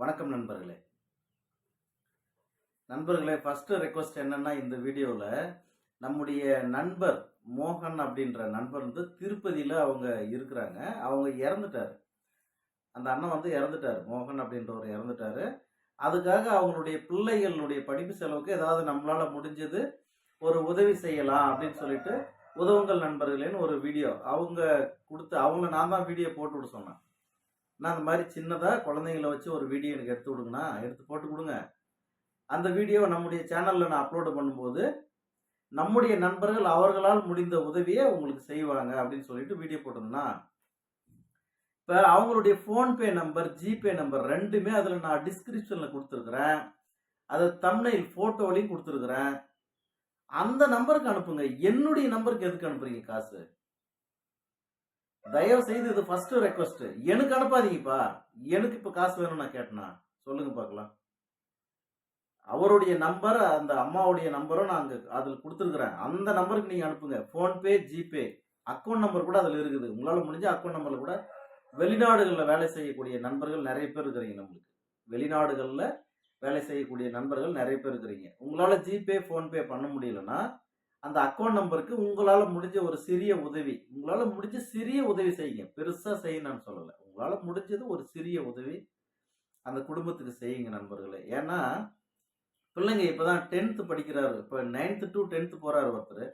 வணக்கம் நண்பர்களே. நண்பர்களே ஃபஸ்ட்டு ரெக்வஸ்ட் என்னன்னா இந்த வீடியோவில் நம்முடைய நண்பர் மோகன் அப்படின்ற நண்பர் வந்து திருப்பதியில் அவங்க இருக்கிறாங்க. அவங்க இறந்துட்டாரு. அந்த அண்ணன் வந்து இறந்துட்டாரு. மோகன் அப்படின்றவர் இறந்துட்டாரு. அதுக்காக அவங்களுடைய பிள்ளைகளுடைய படிப்பு செலவுக்கு ஏதாவது நம்மளால் முடிஞ்சது ஒரு உதவி செய்யலாம் அப்படின்னு சொல்லிட்டு உதவுங்கள் நண்பர்களேன்னு ஒரு வீடியோ அவங்க கொடுத்து அவங்க நான் தான் வீடியோ போட்டு விட சொன்னேன். நான் அந்த மாதிரி சின்னதாக குழந்தைங்கள வச்சு ஒரு வீடியோ எனக்கு எடுத்து விடுங்கண்ணா எடுத்து போட்டு கொடுங்க. அந்த வீடியோவை நம்முடைய சேனலில் நான் அப்லோடு பண்ணும்போது நம்முடைய நண்பர்கள் அவர்களால் முடிந்த உதவியை உங்களுக்கு செய்வாங்க அப்படின்னு சொல்லிட்டு வீடியோ போட்டிருந்தேன்னா இப்போ அவங்களுடைய ஃபோன்பே நம்பர் ஜிபே நம்பர் ரெண்டுமே அதில் நான் டிஸ்கிரிப்ஷனில் கொடுத்துருக்குறேன். அதை தமிழில் ஃபோட்டோலையும் கொடுத்துருக்குறேன். அந்த நம்பருக்கு அனுப்புங்க. என்னுடைய நம்பருக்கு எதுக்கு அனுப்புறீங்க காசு? தயவு செய்து இது ஃபர்ஸ்ட் ரெக்வஸ்ட் எனக்கு அனுப்பாதீங்கப்பா. எனக்கு இப்ப காசு வேணும் நான் கேட்டனா? சொல்லுங்க பார்க்கலாம். அவருடைய நம்பர் அந்த அம்மாவுடைய நம்பரும் நான் அங்க அதில் கொடுத்துருக்குறேன். அந்த நம்பருக்கு நீங்க அனுப்புங்க. ஃபோன்பே ஜிபே அக்கௌண்ட் நம்பர் கூட அதில் இருக்குது. உங்களால முடிஞ்ச அக்கௌண்ட் நம்பர்ல கூட வெளிநாடுகளில் வேலை செய்யக்கூடிய நண்பர்கள் நிறைய பேர் இருக்கிறீங்க நம்மளுக்கு. வெளிநாடுகளில் வேலை செய்யக்கூடிய நண்பர்கள் நிறைய பேர் இருக்கிறீங்க. உங்களால ஜிபே ஃபோன்பே பண்ண முடியலன்னா அந்த அக்கௌண்ட் நம்பருக்கு உங்களால முடிஞ்ச ஒரு சிறிய உதவி. உங்களால முடிஞ்ச சிறிய உதவி செய்யுங்க. பெருசா செய்யணும்னு சொல்லலை. சொல்லல உங்களால முடிஞ்சது ஒரு சிறிய உதவி அந்த குடும்பத்துக்கு செய்யுங்க நண்பர்களே. ஏன்னா பிள்ளைங்க இப்பதான் டென்த்து படிக்கிறாரு. இப்போ நைன்த்து டு டென்த்து போறாரு ஒருத்தர்.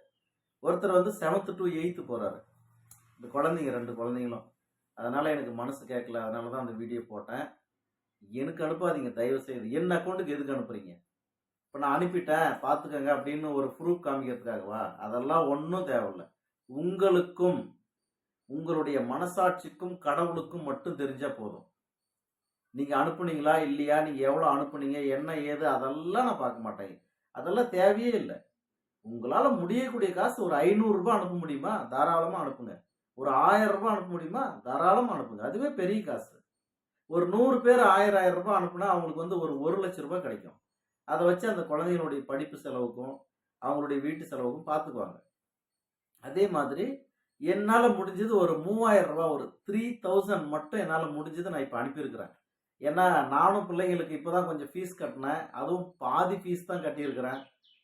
ஒருத்தர் வந்து செவன்த்து டு எயித்து போறாரு. இந்த குழந்தைங்க ரெண்டு குழந்தைங்களும். அதனால எனக்கு மனசு கேட்கல. அதனால தான் அந்த வீடியோ போட்டேன். எனக்கு அனுப்பாதீங்க. தயவு செய்து. என் அக்கௌண்ட்டுக்கு எதுக்கு அனுப்புறீங்க? இப்போ நான் அனுப்பிட்டேன் பார்த்துக்கங்க அப்படின்னு ஒரு ப்ரூஃப் காமிக்கிறதுக்காகவா? அதெல்லாம் ஒன்றும் தேவையில்ல. உங்களுக்கும் உங்களுடைய மனசாட்சிக்கும் கடவுளுக்கும் மட்டும் தெரிஞ்சா போதும். நீங்கள் அனுப்புனீங்களா இல்லையா? நீங்கள் எவ்வளோ அனுப்புனீங்க? என்ன ஏது? அதெல்லாம் நான் பார்க்க மாட்டேன். அதெல்லாம் தேவையே இல்லை. உங்களால் முடியக்கூடிய காசு ஒரு ஐநூறுரூபா அனுப்ப முடியுமா? தாராளமாக அனுப்புங்க. ஒரு ஆயிரம் ரூபாய் அனுப்ப முடியுமா? தாராளமாக அனுப்புங்க. அதுவே பெரிய காசு. ஒரு நூறு பேர் ஆயிரம் ஆயிரம் ரூபாய் அனுப்புனா அவங்களுக்கு வந்து ஒரு ஒரு லட்சம் ரூபாய் கிடைக்கும். அதை வச்சு அந்த குழந்தைகளுடைய படிப்பு செலவுக்கும் அவங்களுடைய வீட்டு செலவுக்கும் பார்த்துக்குவாங்க அதே மாதிரி என்னால் முடிஞ்சது ஒரு மூவாயிரம் ரூபா ஒரு த்ரீ தௌசண்ட் மட்டும் என்னால் முடிஞ்சது நான் இப்போ அனுப்பியிருக்கிறேன். ஏன்னா நானும் பிள்ளைங்களுக்கு இப்போ தான் கொஞ்சம் ஃபீஸ் கட்டினேன். அதுவும் பாதி ஃபீஸ் தான் கட்டியிருக்கிறேன்.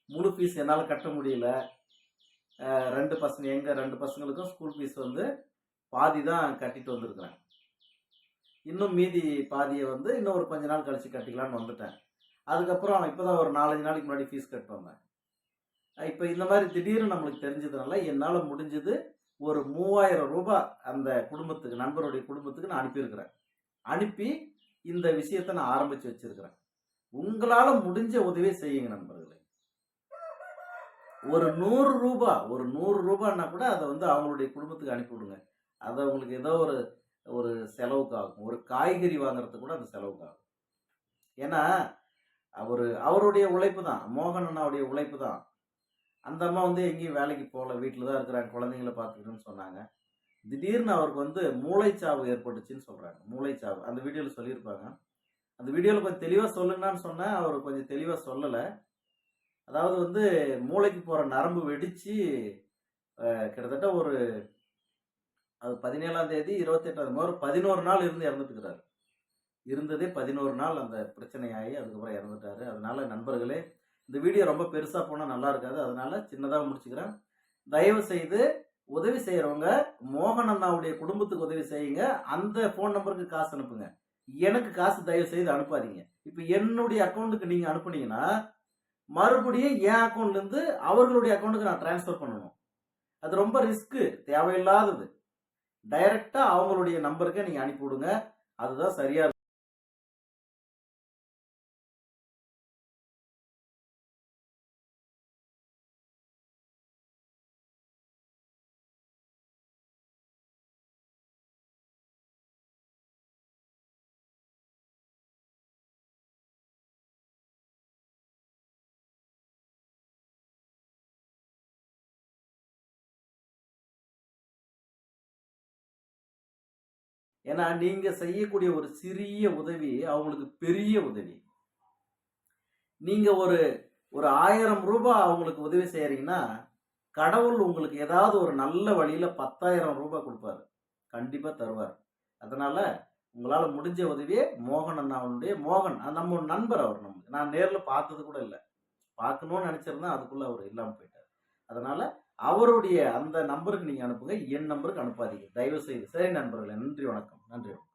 முழு ஃபீஸ் என்னால் கட்ட முடியல. ரெண்டு பசங்க எங்கள் ரெண்டு பசங்களுக்கும் ஸ்கூல் ஃபீஸ் வந்து பாதி தான் கட்டிட்டு வந்திருக்கிறேன். இன்னும் மீதி பாதியை வந்து இன்னும் ஒரு கொஞ்ச நாள் கழித்து கட்டிக்கலான்னு வந்துட்டேன். அதுக்கப்புறம் இப்போதான் ஒரு நாலஞ்சு நாளைக்கு முன்னாடி ஃபீஸ் கட்டுவாங்க இப்போ இந்த மாதிரி திடீர்னு நம்மளுக்கு தெரிஞ்சதுனால என்னால் முடிஞ்சது ஒரு மூவாயிரம் ரூபாய் அந்த குடும்பத்துக்கு நண்பருடைய குடும்பத்துக்கு நான் அனுப்பியிருக்கிறேன். அனுப்பி இந்த விஷயத்தை நான் ஆரம்பித்து வச்சிருக்கிறேன். உங்களால் முடிஞ்ச உதவியை செய்யுங்க நண்பர்களே. ஒரு நூறு ரூபா ஒரு நூறு ரூபான்னா கூட அதை வந்து அவங்களுடைய குடும்பத்துக்கு அனுப்பிவிடுங்க அதை அவங்களுக்கு ஏதோ ஒரு ஒரு செலவுக்கு ஆகும் ஒரு காய்கறி வாங்குறதுக்கு கூட அந்த செலவுக்கு ஆகும் ஏன்னா அவர் அவருடைய உழைப்பு தான். மோகன் அண்ணாவுடைய உழைப்பு தான். அந்த அம்மா வந்து எங்கேயும் வேலைக்கு போகல. வீட்டில் தான் இருக்கிறாங்க. குழந்தைங்கள பார்த்துக்கிறேன்னு சொன்னாங்க. திடீர்னு அவருக்கு வந்து மூளைச்சாவு ஏற்பட்டுச்சுன்னு சொல்கிறாங்க மூளைச்சாவு. அந்த வீடியோவில் சொல்லியிருப்பாங்க. அந்த வீடியோவில் கொஞ்சம் தெளிவாக சொல்லுங்கன்னு சொன்னேன் அவர் கொஞ்சம் தெளிவாக சொல்லலை. அதாவது வந்து மூளைக்கு போகிற நரம்பு வெடித்து கிட்டத்தட்ட ஒரு அது பதினேழாம் தேதி இருபத்தெட்டாம் மாதிரி பதினோரு நாள் இருந்து இறந்துட்டுக்கிறாரு இருந்ததே பதினோரு நாள் அந்த பிரச்சனையாகி அதுக்கப்புறம் இறந்துட்டாரு. அதனால நண்பர்களே இந்த வீடியோ ரொம்ப பெருசாக போனால் நல்லா இருக்காது. அதனால சின்னதாக முடிச்சுக்கிறேன். தயவு செய்து உதவி செய்கிறவங்க மோகன் அண்ணாவுடைய குடும்பத்துக்கு உதவி செய்யுங்க. அந்த ஃபோன் நம்பருக்கு காசு அனுப்புங்க. எனக்கு காசு தயவு செய்து அனுப்பாதீங்க. இப்போ என்னுடைய அக்கௌண்ட்டுக்கு நீங்கள் அனுப்புனீங்கன்னா மறுபடியும் என் அக்கௌண்ட்லேருந்து அவர்களுடைய அக்கௌண்ட்டுக்கு நான் ட்ரான்ஸ்ஃபர் பண்ணணும். அது ரொம்ப ரிஸ்க்கு தேவையில்லாதது. டைரெக்டாக அவங்களுடைய நம்பருக்கு நீங்கள் அனுப்பிவிடுங்க. அதுதான் சரியாக ஏன்னா நீங்க செய்யக்கூடிய ஒரு சிறிய உதவி அவங்களுக்கு பெரிய உதவி. நீங்க ஒரு ஒரு ஆயிரம் ரூபாய் அவங்களுக்கு உதவி செய்யறீங்கன்னா கடவுள் உங்களுக்கு ஏதாவது ஒரு நல்ல வழியில பத்தாயிரம் ரூபாய் கொடுப்பாரு. கண்டிப்பா தருவார். அதனால உங்களால் முடிஞ்ச உதவியே மோகன் அண்ணாவுடைய மோகன் நம்ம ஒரு நண்பர் அவர் நம்ம நான் நேரில் பார்த்தது கூட இல்லை. பார்க்கணும்னு நினச்சிருந்தேன் அதுக்குள்ளே அவர் இல்லாமல் போயிட்டார். அதனால அவருடைய அந்த நம்பருக்கு நீங்கள் அனுப்புங்க. என் நம்பருக்கு அனுப்பாதீங்க. தயவு செய்து சரி நண்பர்களே. நன்றி வணக்கம். நன்றி வணக்கம்.